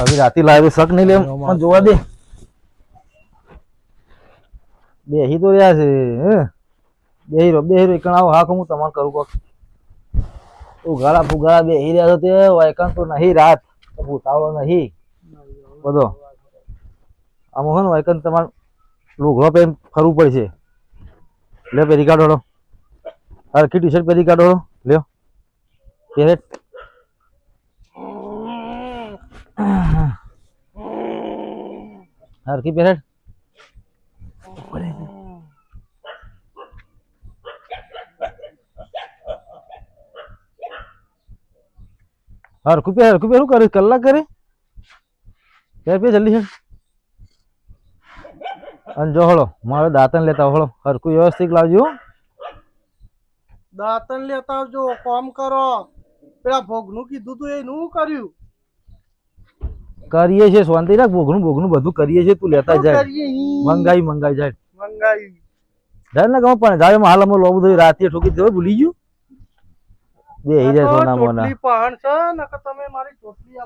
હવે રાતે લાવે શક નહીં લે પણ જોવા દે. બેહી તો રહ્યા છે હે? બેહી રહો બેહી રહો એકણ આવો હા હું તમારે કરું કોક. ઉઘાડા ફુગાડા બેહી રહ્યા છો તે વાયકાન તો નહીં રાત. ભૂતાવળો નહીં. બધો. આમ હોય ને વાયકાન તમારે લુઘડો પેમ ફરવું પડશે. લે પહેરી કાઢો હરખી ટી શર્ટ પહેરી કાઢો લ્યો. પહેરે. હરખી પહેરે હરખું પહેર હરખું પહેરું કરે? કલાક કરે? પહેર પે જલ્દી છે અને જો હળો, મારે દાંતણ લેતા હળો. હરખું વ્યવસ્થિત લાવજો. દાંતન લેતા આવજો, કોમ કરો. પેલા ભોગનું કીધું તું એનું કર્યું. કરીએ છીએ શાંતિ રાખ ભોગનું ભોગનું બધું કરીએ છીએ તું લેતા જાય. મંગાઈ મંગાઈ જાય. મંગાઈ. જાય ને ગમે પણ જાય હાલ અમે લોબું થયું રાતે ઠોકી દેવો ભૂલી ગયું? બે હી જાય સોના મોના.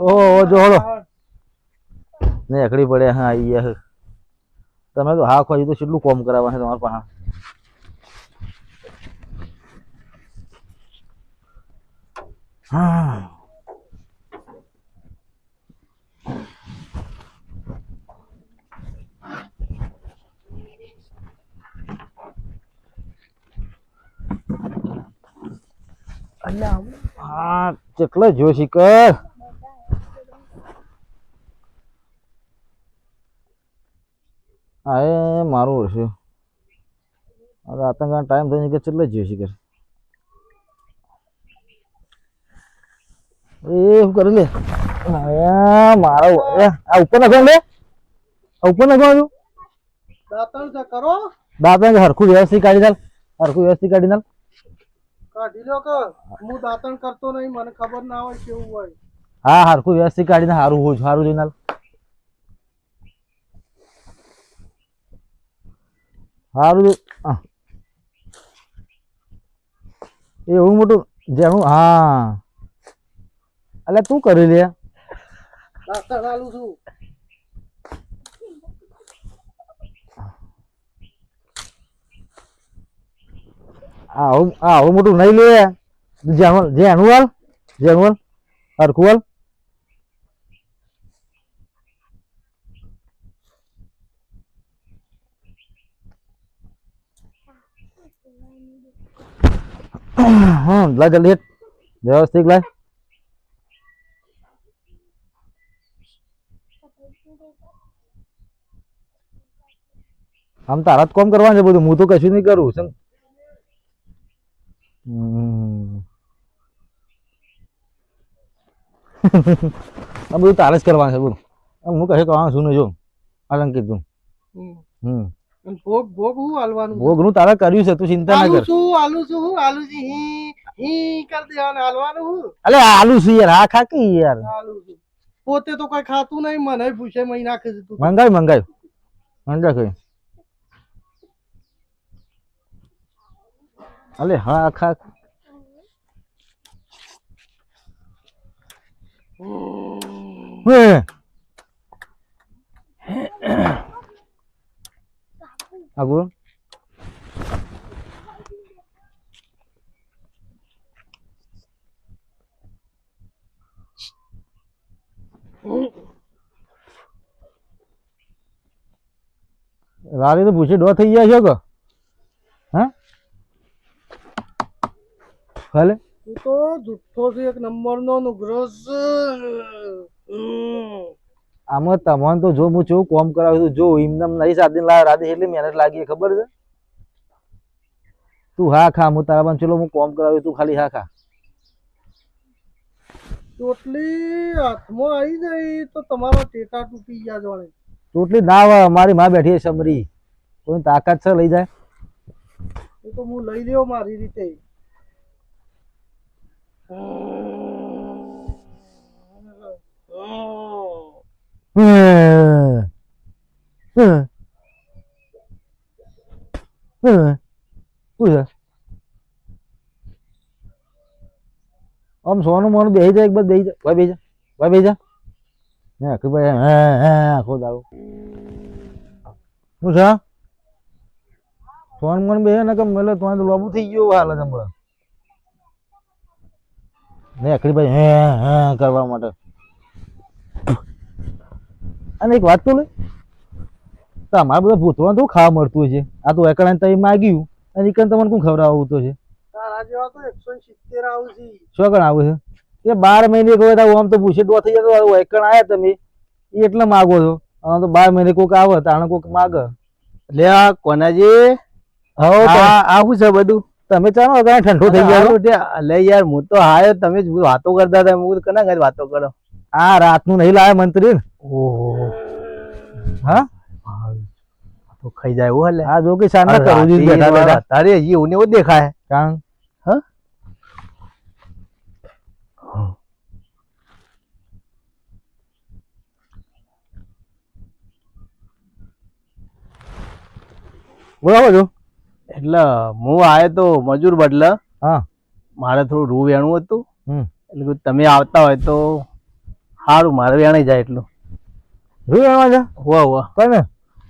ઓહો, જો હળો. ને એકડી પડે હા આઈ ગયા તમે તો હા ખોજી તો કેટલું કોમ કરાવવા છે તમારા પાસે હા અલ્યા, હા કેટલો જોશી કર. હા એ મારું ઓળખ્યું હવે આતંકા ટાઈમ થઈ કે કેટલો જો શિકર એ શું કરી લે? મારો આ ઉપર નાખો લે. આ ઉપર નાખો છું દાંતણ કરો. દાંત હરખું વ્યવસ્થિત કાઢી નાલ હરખું વ્યવસ્થિત કાઢી નાલ કાઢી લો કે હું દાતણ કરતો નહીં મને ખબર ના હોય કેવું હોય. હા હરખું વ્યવસ્થિત કાઢીને સારું હોય સારું જોઈને સારું એવું મોટું જેનું હા. એટલે તું કરી લે. દાતણ આલું છું. આવું આવું મોટું નહીં લે જેનું જેનું હાલ જેનું હાલ, હરખું હાલ. વ્યવસ્થિત લાય આમ તારા જ કોમ કરવાનું છે બધું હું તો કશું નહીં કરું હમ. આ બધું તારે જ કરવાનું છે બોલ. હું કહે કરવાનું છું નહીં જો. આ તું. હમ. ભોગ ભોગ હું હાલવાનું છે? ભોગનું તારે કર્યું છે તું ચિંતા ના કર. છું આલુ છું હું આલુ છું હી હી કરી દેવાનું હું. અલે આલુ છું યાર હા ખા કે યાર. આલુ છું. પોતે તો કોઈ ખાતું નહીં મને પૂછે મહિના નાખે છે તું. મંગાય મંગાય મંગા કઈ અલે હા ખા આગળ રાતે તો પૂછે ડો થઈ ગયા છો કે? ભલે. તું તો જુઠ્ઠો છે એક નંબર નો નુગ્રો છે આમાં તમને તો જો હું કેવું કોમ કરાવ્યું હતું જો એમને નહીં દિન લાવ્યા એટલી મહેનત લાગી ખબર છે? તું હા ખા હું તારા પણ ચલો હું કોમ કરાવ્યું તું ખાલી હા ખા. ટોટલી હાથમાં આવી જાય તો તમારા ટેટા તૂટી ગયા જોડે. ટોટલી ના આવે અમારી માં બેઠી સમરી. કોઈ તાકાત છે લઈ જાય. એ તો હું લઈ લ્યો મારી રીતે. આમ સોનું મોનું બેહી જાય એક બાદ બેહી જા ભાઈ બેહી જા. ભાઈ બેહી જા. હે આખી ભાઈ હે હે આખો દાડો. શું છે? ફોન મોન બે ને કે મેલે તો લોબુ થઈ ગયો હાલ હમણાં. ને અખિલભાઈ હે હે કરવા માટે. અને એક વાત તો લે તમારે બધા ભૂતવા તો ખાવા મળતું છે. આ તો એકડા તમે માગ્યું અને એક તમને કોણ ખવડાવવું તો છે? શું કણ આવે છે? એ બાર મહિને કોઈ વાર આમ તો પૂછે ડો થઈ જતો એકણ આવ્યા તમે. એ એટલે માગો છો. આમ તો બાર મહિને કોઈક આવે તાણે કોઈક માગે. લે આ કોનાજી. હા આ આ છે બધું? તમે ચાલો અગાઉ ઠંડો થઈ ગયો હારું યાર હું તો હાયો તમે જ વાતો કરતા હતા હું કના ઘરે વાતો કરો? આ રાતનું નહીં લાવે મંત્રી ઓહો. હા? તો ખાઈ જાય હલે. આ જો કે સાના કરું છું બેઠા બેઠા. તારે હજી ઉને ઓ દેખાય. કાં? હા? બોલાવો છો એટલે હું આયો તો મજૂર બદલે. હા. મારે થોડું રૂ વેણું હતું. એટલે તમે આવતા હોય તો સારું મારે વેણાઈ જાય એટલું. રૂ વેણવા છે? હો હો કોને?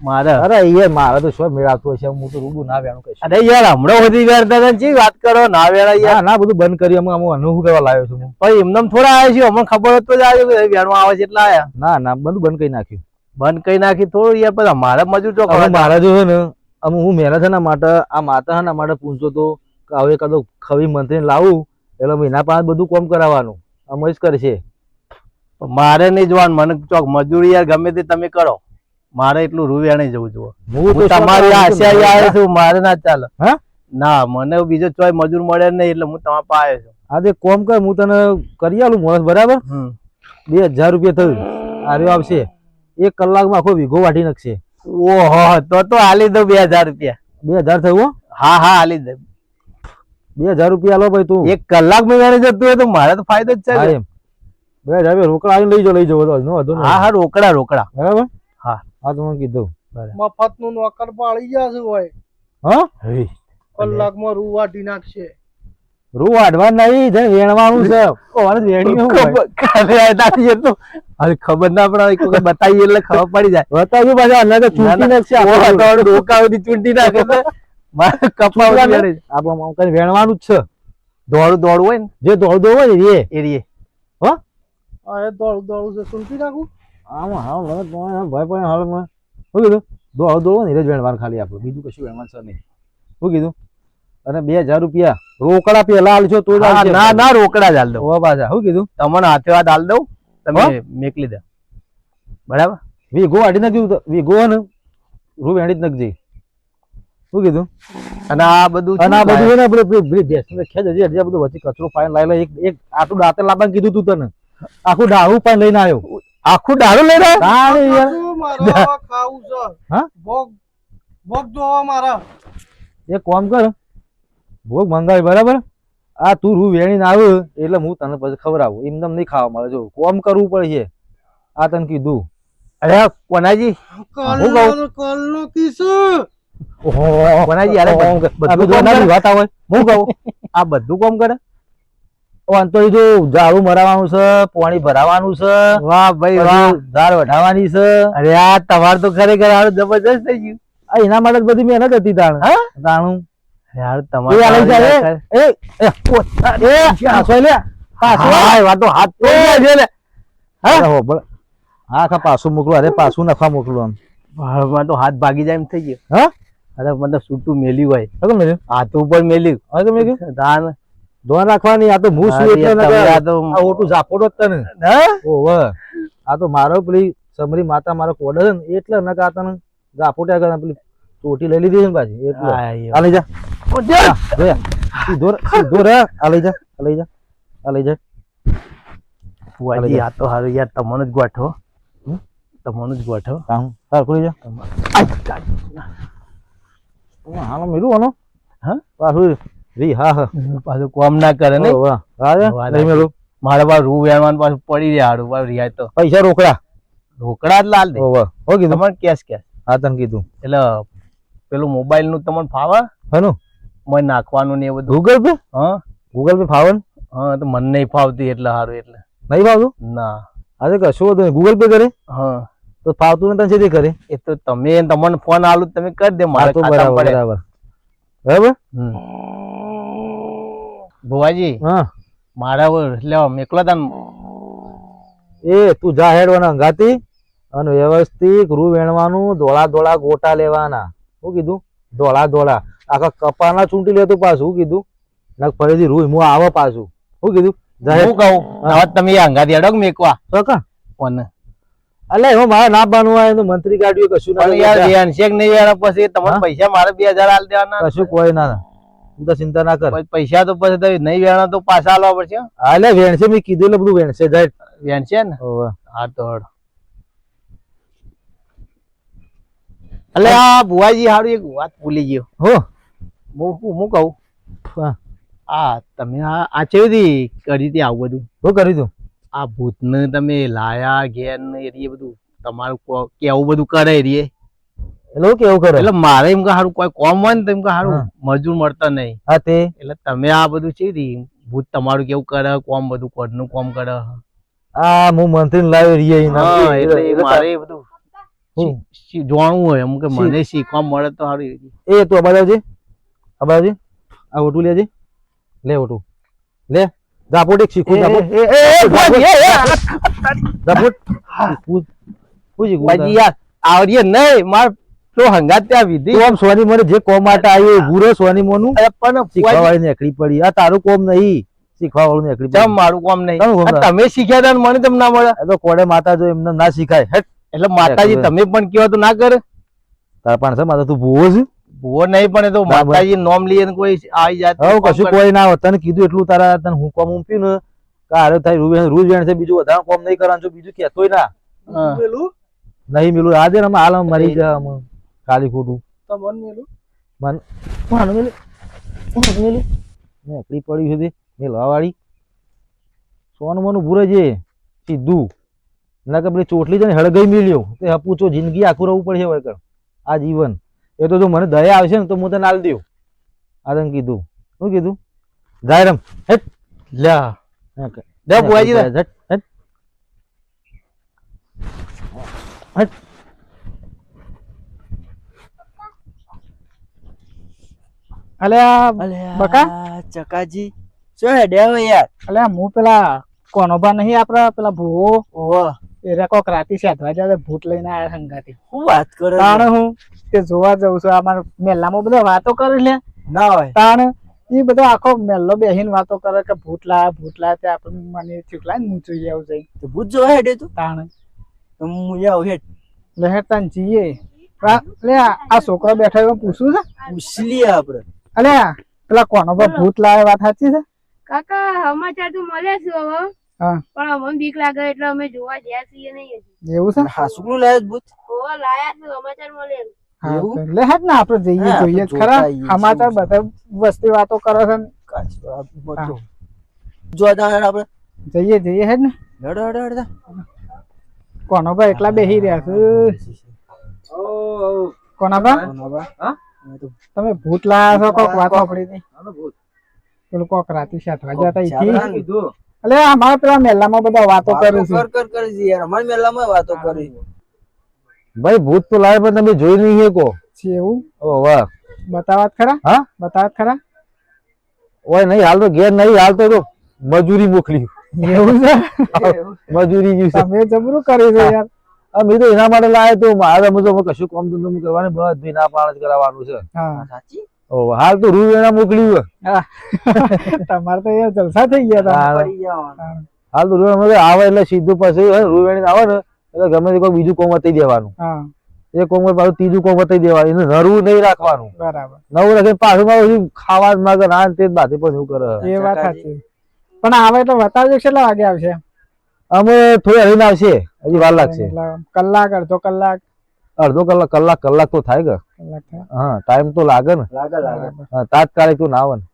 મારે. અરે યાર મારે તો શું મેળાતું હશે? હું તો રૂબુ ના વેણું કહીશ. અરે યાર હમણાં સુધી વેણતા હતા ને ચી વાત કરો? ના વેણા યાર. ના બધું બંધ કરી અમે હું અનુભવ કરવા લાવ્યો છું પછી એમને થોડા આવ્યા છે અમને ખબર હતો જ આવ્યો કે વેણવા આવે છે એટલે આવ્યા ના ના બધું બંધ કરી નાખ્યું. બંધ કરી નાખી થોડું યાર પછી મારા મજૂર તો હવે મારા જો છે ને અમે હું મહેનત છે ને માટે આ માતા ના માટે પૂછતો તો કે હવે કદો ખવી મંત્રી લાવું એટલે મહિના પાસે બધું કોમ કરાવવાનું. અમે જ કરશે મારે નહીં જોવાનું. મને ચોક મજૂરી યાર ગમે તે તમે કરો. મારે એટલું રૂ જવું જુઓ હું તો તમારી આશા આવે છું મારે ના ચાલે. હા? ના મને બીજો ચોય મજૂર મળે નહીં એટલે હું તમારા પાસે આવ્યો છું. આજે કોમ કર હું તને કરી આલું મોણસ બરાબર? બે હજાર રૂપિયા થયું. આર્યો આવશે. એક કલાકમાં આખો વીઘો વાટી નાખશે. ઓહો તો તો હાલી દઉં બે હજાર રૂપિયા. બે હજાર થયું હો? હા હા હાલી દઉં. બે હજાર રૂપિયા લો ભાઈ તું. એક કલાકમાં જતું હોય તો મારે તો ફાયદો જ છે. બે હજાર રોકડા આવીને લઈ જાઓ લઈ જાઓ તો વાંધો નહીં. હા હા રોકડા રોકડા. બરાબર? હા. હા તો મેં કીધું. મફતનું નોકર પાળી જશે હોય હા? કલાકમાં રૂવાટી નાખશે. રૂ વાઢવા નહીં વેણવાનું છે. કોણ વેણી ખબર કાલે આવ્યા એટલું. હવે ખબર ના પડે એક વખત એટલે ખબર પડી જાય. બતાવ્યું પાછા અંદર તો ચૂંટી નાખશે આપણે. ચૂંટી નાખે મારે કપાવ ચૂંટવાનું? વેણે. આપણે વેણવાનું જ છે. દોડું દોડું હોય ને? જે દોડ દોડ હોય ને એ એરીએ આ એ દોડું દોડું છે સુનતી નાખું? આમાં હા મને ભય પડે હાલ મને. શું કીધું દોડ દોડ હોય ને એ જ વેણવાનું ખાલી આપડે બીજું કશું વેણવાનું છે નહીં. શું કીધું અને બે હજાર રૂપિયા. રોકડા પેલા આલશો તો હા. ના ના રોકડા જ હાલ દઉં. હોવા પાછા શું કીધું? તમને હાથે વાત હાલ દઉં તમે મેકલી દે. બરાબર? વીઘો હાડી નાખ્યું તો વીઘો ને રૂ વેણી જ નાખજે. શું કીધું? અને આ બધું અને આ બધું એને આપણે ભેંસને ખેંચ હજી હજી આ બધું વચ્ચે કચરો પાણી લાવી લે એક એક આટલું દાંતે લાવવાનું કીધું તું તને. આખું ડાળું પાણી લઈને આવ્યો. આખું ડાળું લઈને છે. હા? ભોગ ભોગ જોવા મારા. એક કામ કર. ભોગ મંગાવી બરાબર? આ તું રૂ વેણીને આવે એટલે હું તને પછી ખવડાવું. એમ નહીં ખાવા મળે. જો કોમ કરવું પડશે. આ તને કીધું. અરે કોનાજી? કલનો કલનો કિસ ઓહો કોનાજી અરે બધું આ બધું કામ ના કરે? વાત આવે. હું કહું? આ બધું કોમ કરે? ઓન તો એ જો ઝાડુ મરાવાનું છે પાણી ભરાવાનું છે વાહ ભાઈ વાહ. ઝાડ વઢાવાની છે. અરે આ તમાર તો ખરેખર જબરજસ્ત થઈ ગયું. આ એના માટે બધી મહેનત હતી તાણ. હા? તાણું. યાર તમારે એ એ પાછો લે પાછો હા હાથ તો હો? બળ આખા પાછું મોકલો અરે પાછું નખવા મોકલું આમ. તો હાથ ભાગી જાય એમ થઈ ગયો. હા? અરે મતલબ સૂટું મેલ્યું હોય. હવે મેં હાથ ઉપર મેલ્યું. હવે મેં કીધું દાન. ધોન રાખવાની આ તો હું શું એટલે આ તો ઓટું ઝાપોટો જ તને. હા? ઓવે. આ તો મારો પેલી સમરી માતા મારો કોડર છે ને એટલે ન ઝાપોટ્યા કરે પેલી ચોટી લઈ લીધી છે ને પાછી એટલે. આ લઈ જા. સીધો સીધો રે આ લઈ જા આ લઈ જા આ લઈ જા. ફુવાજી, આ તો હારું યાર તમને જ ગોઠો તમને જ ગોઠો કામ સરખું લઈ જા. હાલો મેલું આનો? હા? પાછું રી હા હા. પાછું કોમ ના કરે ને. હા મેલું. મારા પાસે રૂ વેણવાનું પાછું પડી રહ્યા હારું પાછું રિયાય તો. પૈસા રોકડા. રોકડા જ લાલ દે. હો કીધું. મને કેશ કેશ હા તને કીધું. એટલે પેલું મોબાઈલનું તમને ફાવે? હનું મને નાખવાનું ને એ બધું. ગૂગલ પે હા. ગૂગલ પે ફાવે હા તો મને નહીં ફાવતી એટલે સારું એટલે. નહીં ફાવતું? ના. આજે કશું નહીં. ગૂગલ પે કરે? હા. તો ફાવતું ને તને કરે? એ તો તમે તમને ફોન આલું તમે કરી દે મારે બરાબર બરાબર. બરાબર. ભુવાજી હા. મારા લેવા મેકલો તા એ તું જા હેડવાના ગાતી અને વ્યવસ્થિત રૂ વેણવાનું ધોળા ધોળા ગોટા લેવાના. શું કીધું? ધોળા ધોળા. આખા કપાના ચૂંટી લેતું પાછું શું કીધું. ના ફરીથી રૂઈ હું આવે પાછું. શું કીધું હું કહું હવે તમે અંગાથી અડગ મેકવા? તો કા? અલે એમાં મારે ના બાંધવું તો મંત્રી કાઢ્યું કશું ના યાર યાર ધ્યાન છે કે નહીં યાર પછી તમને પૈસા મારે બે હજાર આલ દેવાના કશું કોઈ ના તું તો ચિંતા ના કર. પૈસા તો પછી તમે નહીં વેણા તો પાછા આલવા પડશે. અલે વેણશે મેં કીધું એટલે બધું વેણશે જાય. વેણ છે ને હા તો અલે આ ભુવાજી હારું એક વાત ભૂલી ગયો. હો. હું હું કહું? આ તમે આ ચેવી કરી હતી આવું બધું? શું કર્યું હતું આ ભૂતને તમે લાયા ઘેર ને એ બધું. તમારું કેવું બધું કરે રે એટલે કેવું કરે? એટલે મારે એમ કે સારું કોઈ કોમ હોય ને તો એમ કે સારું મજૂર મળતા નહીં. હા તે. એટલે તમે આ બધું છે ભૂત તમારું કેવું કરે? કોમ બધું કોડનું કોમ કરે? આ હું મંત્રી લાવ્યો રીએ હા એટલે મારે બધું જાણવું હોય એમ કે મને શીખવા મળે તો સારું એ તું અબાજ આવજે અબાજ આ ઓટું લેજે લે ઓટું લે ઝાપોટ એક શીખું બાજી યાર આવડીએ નહીં માર તો હંગાત ત્યાં વિધિ આમ સોની મને જે કોમ માટે આવ્યું ભૂરો સોની મોનું પણ શીખવા વાળી નેકડી પડી આ તારું કોમ નહીં શીખવા વાળું ચમ પડી મારું કોમ નહીં કોમ તમે શીખ્યા હતા મને તમને ના મળે તો કોડે માતા જો એમને ના શીખાય હેટ એટલે માતાજી તમે પણ કયો તો ના કરે? તારા પણ છે માતા તું ભૂવો છે? ભૂવો નહીં પણ એ તો માતાજી નોમ લઈએ કોઈ આવી જાત હવે કશું કોઈ ના હોય. તને કીધું એટલું તારા તને હું કોમ ઉમપ્યું ને કે હારે થાય રૂ રૂ વેણ છે બીજું વધારે કોમ નહીં કરવાનું જો બીજું કહેતોય ના. નહીં મિલું આજે ને હાલ મરી જા કાલી ખાલી ખોટું. મન મિલું. મન માનું મિલું. મન મિલું. ને પડ્યું પડી સુધી મેલવા વાળી સોનું મનું ભૂરે છે સીધું. ના કે પેલી ચોટલી છે ને હળગઈ મિલ્યો. તે હપૂચો જિંદગી આખું રહેવું પડશે વગર આ જીવન. એ તો જો મને દયા આવશે ને તો હું તને આલ દઉં. આ તને કીધું. શું કીધું? જાયરમ હેટ. લ્યા. હા. દે ભુવાજી હેટ, હેટ. હેટ. અલ્યા બકા? ચકાજી. શું હેડ્યા યાર? અલ્યા હું પેલા કોનોબા નહીં આપડા પેલા ભૂવો? ઓહો. એ કોક રાતી સાધવા જાય ભૂત લઈને આયા સંગાથી હું વાત કરો તાણ હું તે જોવા જઉં છું અમાર મેલામાં બધા વાતો કરે લે ના હોય. તાણ એ બધો આખો મેલ્લો બેહીન વાતો કરે કે ભૂત લાયા ભૂત લાયા તે આપણે મને ચીકલા હું જોઈએ આવું જઈ તો ભૂત જોવા હેડે તું? તાણ. તો હું આવું હેડ. લે તાન જઈએ આ- લે આ છોકરો બેઠો એમાં પૂછું છે? પૂછી લઈએ આપણે અલ્યા પેલા કોનોબા ભૂત લાયા વાત સાચી છે? કાકા સમાચાર તો મળે છે હવે. પણ અમને બીક લાગે એટલે અમે જોવા જ્યાં છીએ નહીં એવું છે? હા લાયા ભૂત? ઓવા લાયા છે સમાચાર મળે હા, એવું? તો લે હેડ ને આપણે જઈએ જોઈએ. ખરા સમાચાર બધા વસ્તી વાતો કરો છે જોવા કાચો આ બધો. જો તા હેડ આપણે જઈએ જઈએ હેડ ને. હેડો હેડો હેડો કોનો ભાઈ એકલા બેહી રહ્યા છે? કોના બા હા? તમે ભૂત લાયા છો કોક વાત સાંભળી હતી? પેલું કોક રાતી સાત વાગ્યા ઈથી એટલે અમારા પેલા મેલામાં બધા વાતો કરે છે. કર કર યાર. અમારી મેલામાં વાતો કરી ભાઈ ભૂત તો લાવે પણ તમે જોઈ નહીં કો છે એવું? ઓ વાહ. બતાવત ખરા? હા? બતાવત ખરા? ઓય નહીં હાલ તો ઘેર નહીં હાલ તો મજૂરી મોકલી. એવું છે? મજૂરી ગયું તમે જબરું કરી છે યાર. આ મેં તો એના માટે લાવ્યો તો. મારે મુજબ હવે કશું કામ ધંધો કરવાનું બધું ના પાણ જ કરાવવાનું છે. હા સાચી? ઓ હાલ તો રૂ વેણા મોકલ્યું. તમારે તો એ જલસા થઈ ગયા હતા. હાલ પડી જવાનું હાલ તો રૂવેણ આવે એટલે સીધું પછી હે, આવે ને એટલે ગમે તે કોઈ બીજું કોમ વતાઈ દેવાનું. એ કોમ પાછું ત્રીજું કોમ વતાઈ દેવાનું. એને નરવું નહીં રાખવાનું. બરાબર. નવું રાખે પાછું પાછું ખાવા જ માંગે ના તે જ બાથી પણ એવું કરે. એ વાત સાચી. પણ આવે એટલે વતાવજો કેટલા વાગે આવશે? અમે થોડી હરીને આવશે. હજી વાર લાગશે. કલાક અડધો કલાક. અડધો કલાક કલાક કલાક તો થાય કે? હા ટાઈમ તો લાગે ને. લાગે લાગે. તાત્કાલિક તું ના આવે ને.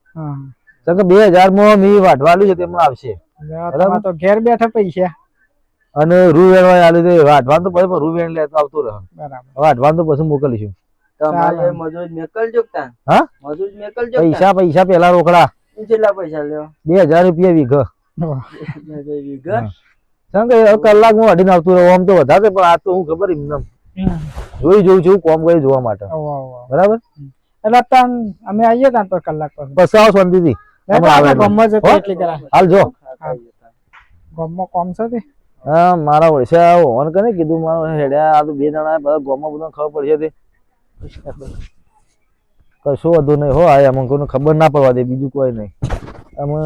બે હજારમાં મી વાઢવાલું છે તેમાં આવશે. તો ઘેર બેઠા પૈસા. અને રૂ વેણવા આલી દે વાઢવાનું તો પછી રૂ વેણ લેતો આવતો રહે. બરાબર. વાઢવાનું તો પછી મોકલીશું. તમારે મજૂર મેકલજો હા? મજૂર મેકલજો પૈસા પૈસા પેલા રોકડા. કેટલા પૈસા લ્યો. બે હજાર રૂપિયા વીઘ. વીઘ? સંગ કલાક હું અઢીને આવતું રહું આમ તો વધારે પણ આ તો હું ખબર એમને જોઈ જોઉં છું કોમ કરી જોવા માટે. બરાબર? એટલે તાન અમે આવીએ તાન તો કલાક પર. બસ આવો શાંતિથી. આવે જતો એટલી કરા હાલ જો. ગમમાં કોમ છે તે? હા મારા વર્ષે આવો. ઓન કરે કીધું મારો હેડ્યા આ તો બે જણા બધા ગમમાં બધા ખબર પડશે તે. કશું વધુ નહીં. હો આ અમને કોઈને ખબર ના પડવા દે બીજું કોઈ નહીં. અમે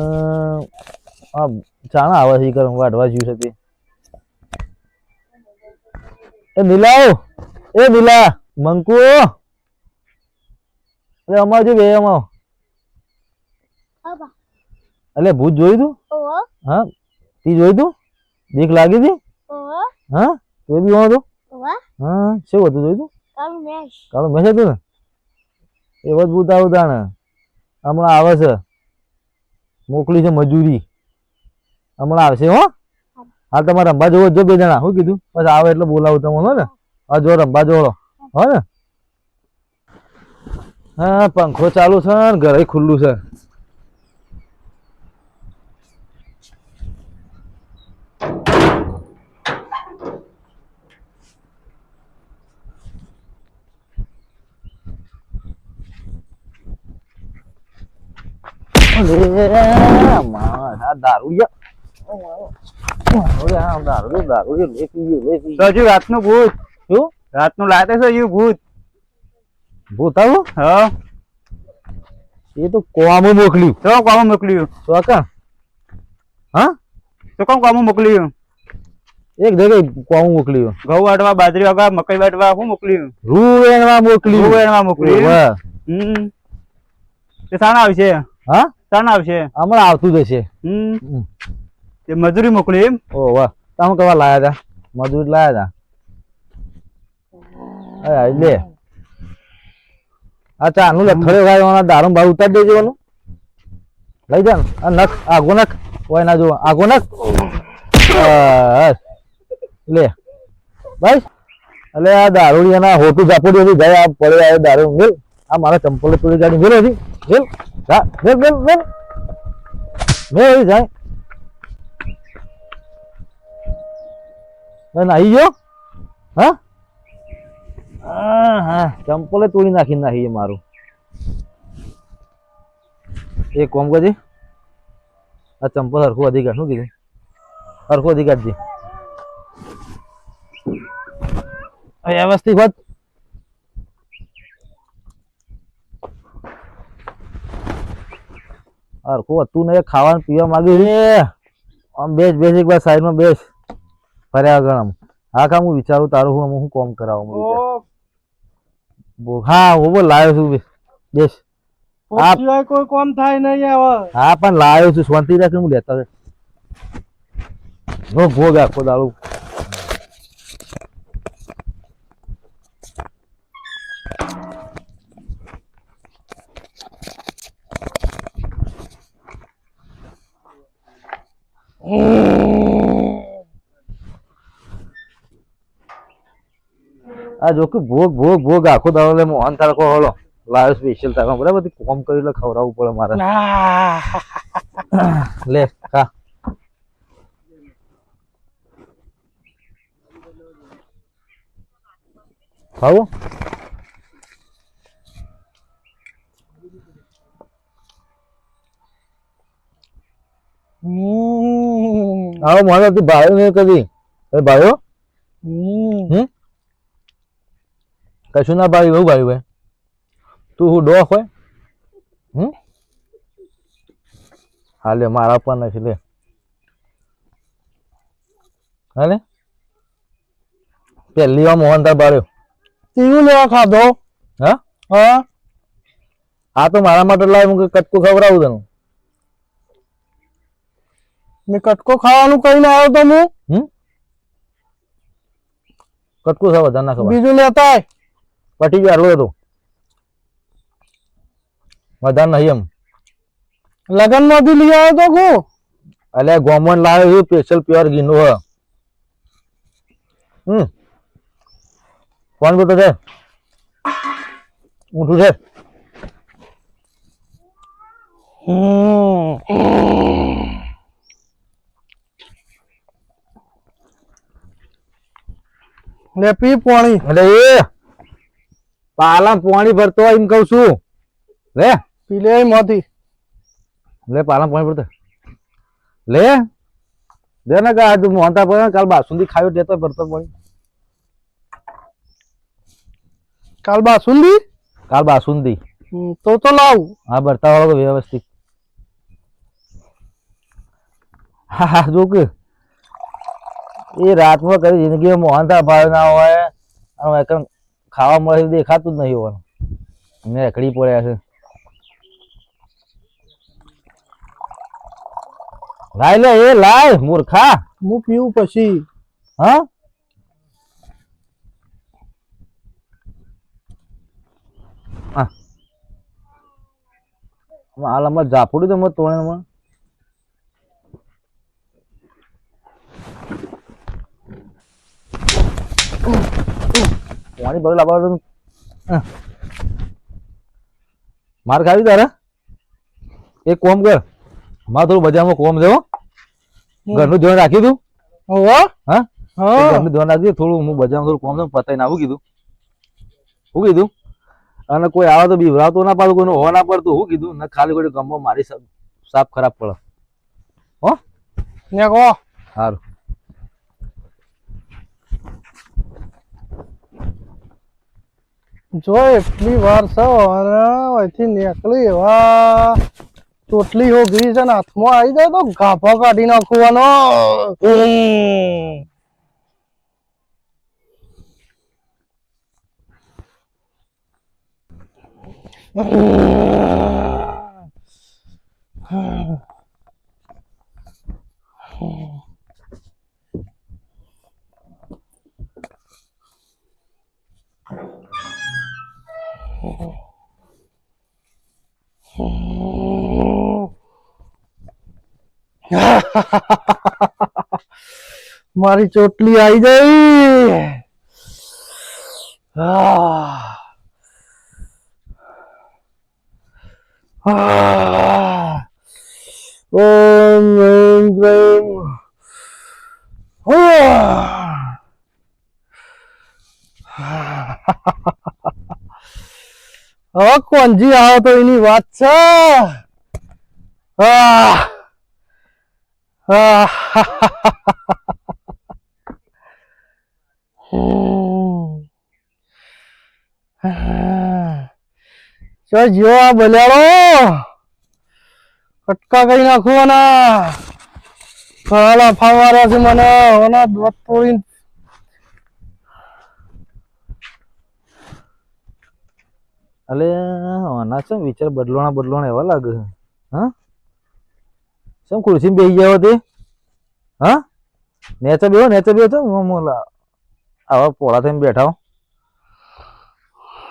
આ ચાણા આવે છે કરવા કરે વાઢવા જ્યું છે તે. એ નીલાવ એ નીલા મંકુ. અરે અમાર જો બે અમાર. અલે ભૂત જોયું તું? હા? તી જોયું તું? બીક લાગી હતી હા? તું બી ઓહો. હા શું હતું જોયું તું? કાળું મેશ. કાળો હતું ને? એવો જ ભૂત આવતા ને હમણાં આવે છે. મોકલી છે મજૂરી. હમણાં આવશે હો. હાલ તમારે રંભા જોવો જો બે જણા. શું કીધું? બસ આવે એટલે બોલાવું તમે હો ને? હા, જો રંભા જોડો હો ને? હા, પંખો ચાલુ છે ને ઘરે ખુલ્લું છે. અરે દારૂ દારૂ પીએ રાતનું ભૂત. શું? રાતનું લાતે છે હજુ ભૂત. ભૂત આવું? હા. એ તો કોમો મોકલ્યું. તો કોમ મોકલ્યું? તો કા? હા? તો કોમ કોમો મોકલ્યું? એક જગ્યાએ કોમો મોકલ્યું? ઘઉં વાટવા બાજરી વાગવા મકઈ વાટવા શું મોકલ્યું? રૂ વેણવા મોકલ્યું. રૂવેણમાં મોકલ્યું. વાહ. હમ. તે સાણ આવશે? હા? સાણ આવશે? હમણાં આવતું જશે હમ. તે મજૂરી મોકલી એમ? ઓ વાહ. તમે કવા લાયા હતા મજૂર લાયા હતા અરે લે. અચ્છા આનું લથડે ગાયવાના દારૂ ભાવ ઉતારી દેજો એનું લઈ જા ને. આ નખ આગો નખ. ઓય ના જોવા આગો નખ. લે. ભાઈ એટલે આ દારૂડિયાના હોટું જાપડી હતી જાય આ પડે આ દારૂ મેલ આ મારા ચંપલ પૂરી ગાડી. મેલ હતી મેલ જા. મેલ મેલ મેલ મેલ જાય. નાહી ગયો? હા? હા ચંપલે તોડી નાખી નાખી મારું. એક કોમ કરજે. આ ચંપલ હરખું અધિકાર, શું કીધું? હરખું અધિકાર જી વ્યવસ્થિત હોત. હરખું હતું ને ખાવાનું પીવા માંગ્યું રે આમ બેસ બેસ, એક વાર સાઈડમાં બેસ. ફર્યા આમ. હા કામ હું વિચારું તારું હું હું કોમ કરાવું? હું હા બોલ લાવ્યો છું બેસ. સિવાય કોઈ કોમ થાય નહીં હવે હા પણ લાવ્યો છું શાંતિ રાખીને હું લેતા નો ભોગ આખો દાડો. આ જો કે ભોગ ભોગ ભોગ આખો દાડો લે મોહન તારકો હળો લાયો સ્પેશિયલ તારો બરાબર? કોમ કરી લે ખવડાવવું પડે મારે. લે ખા. ખાવું? આવો મને ભાઈ નહીં કદી. ભાઈઓ હમ? કશું ના ભાવ્યું એવું ભાવ્યું ભાઈ? તું હું ડોખ હોય? હમ? હાલે મારા પણ નથી લે. હાલે પહેલી વાર મોહનથાળ બાળ્યો તીવું લેવા ખાધો? હા? હા. આ તો મારા માટે લાવ હું કટકું ખવડાવું તને. મેં કટકો ખાવાનું કહીને આવ્યો તો હું? હમ? ખાવા વધારે ના ખબર બીજું લેતા. પટી ગયો આટલો હતો વધારે નહીં એમ. લગનમાંથી લઈ આવ્યો તો હું એટલે ગોમન લાવ્યો છે સ્પેશિયલ પ્યોર ઘીનું હ. હમ. કોણ બેટો છે? ઊંઠું છે? લે પી પાણી. એટલે એ! પાલા પાણી ભરતો હોય એમ કઉ છું. લે. પી લે મોતી. લે પાલા પાણી ભરતો. લે. દે ને કા તું મોહનતા પડે કાલ બાસુંદી ખાયો દેતો ભરતો પાણી. કાલ બાસુંદી? કાલ બાસુંદી. તો તો લાવ. હા ભરતા વાળો તો વ્યવસ્થિત. હા હા જો કે એ રાતમાં કરી જિંદગીમાં મોહનતા ભાવ ના હોય ખાવા મળે દેખાતું જ નહીં હોવાનું. મેં રખડી પડ્યા છે. લાય લે એ લાય મૂર્ખા. હું પીવું પછી. હા? આ. હાલ અમારે ઝાપડું તો મત તોડે પાણી ભરેલું લાવવાનું માર ખાવી તારે? એક કોમ કર. મારે થોડું બજારમાં કોમ જવો ઘરનું ધ્યાન રાખી તું હા હા. ઘરનું ધ્યાન રાખી થોડું હું બજારમાં થોડું કોમ છે પતાઈ નાખું કીધું. શું કીધું? અને કોઈ આવે તો બીવરાવતો ના પાડું કોઈ હો ના પડતું શું કીધું ને ખાલી કોઈ ગમો મારી સાફ ખરાબ પડે. હો? ને કહો. સારું જો એટલી વાર અહીંથી નીકળી એવા ચોટલી હોગરી છે ને, હાથમાં આવી જાય તો ગાભા કાઢી નાખવાનો હમ. મારી ચોટલી આવી ગઈ હા. ઓમ એમ ક્લીમ આહ. હવે કોંજી આવો તો એની વાત છે. ચો જો આ બલ્યાળો કટકા કરી નાખવાના ઘણા ફાવાર્યા છે મને. ઓના દોત તોડીને અલે આના છે વિચાર બદલોણા બદલોણા એવા લાગે હા? શું ખુરશીમાં બેસી ગયા તે? હા? નેચે બેહો નેચે બેહો તો મોલા આવા પોળા થઈને બેઠા હો.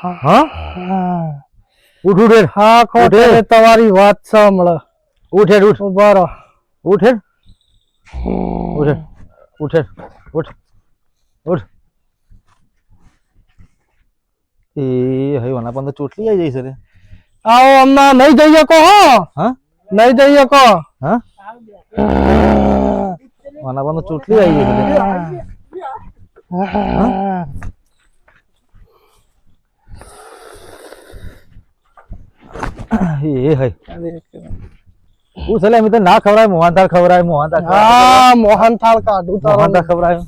હા? હા ઉઠ ઉઠે. હા ખોટે. ઉઠે. તમારી વાત હમણાં ઉઠ ઉઠ. ઊભા રહો. ઉઠે ઉઠ ઉઠ ઉઠ ઉઠ. એ હવે વના પર તો ચોટલી આવી જઈ છે આવો હમણાં નહીં જઈ શકો હો. હા? નહીં જઈ શકો. હા? આના પર તો ચોટલી આવી જઈ છે એ હઈ હું. સલે તો ના ખવરાય મોહનથાળ ખવરાય મોહનથાળ હા મોહનથાળ કાઢું તારો મોહનથાળ ખવરાય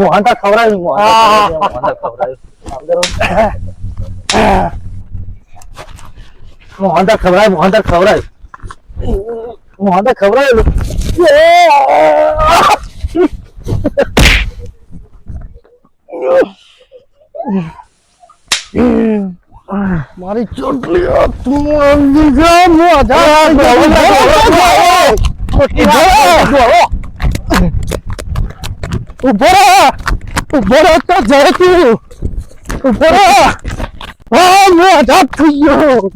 મોહનથાળ ખવરાય મોહનથાળ ખવડાય. મોહનથાળ ખવડાય મોહનતા ખવડાય. મોહનતા ખવડાય મારી ચોટલી તું અંધી છે મોઢા ઊભો રહો. ઊભો રહો તો જાય તું. રહો હા મોઢા થઈ ગયો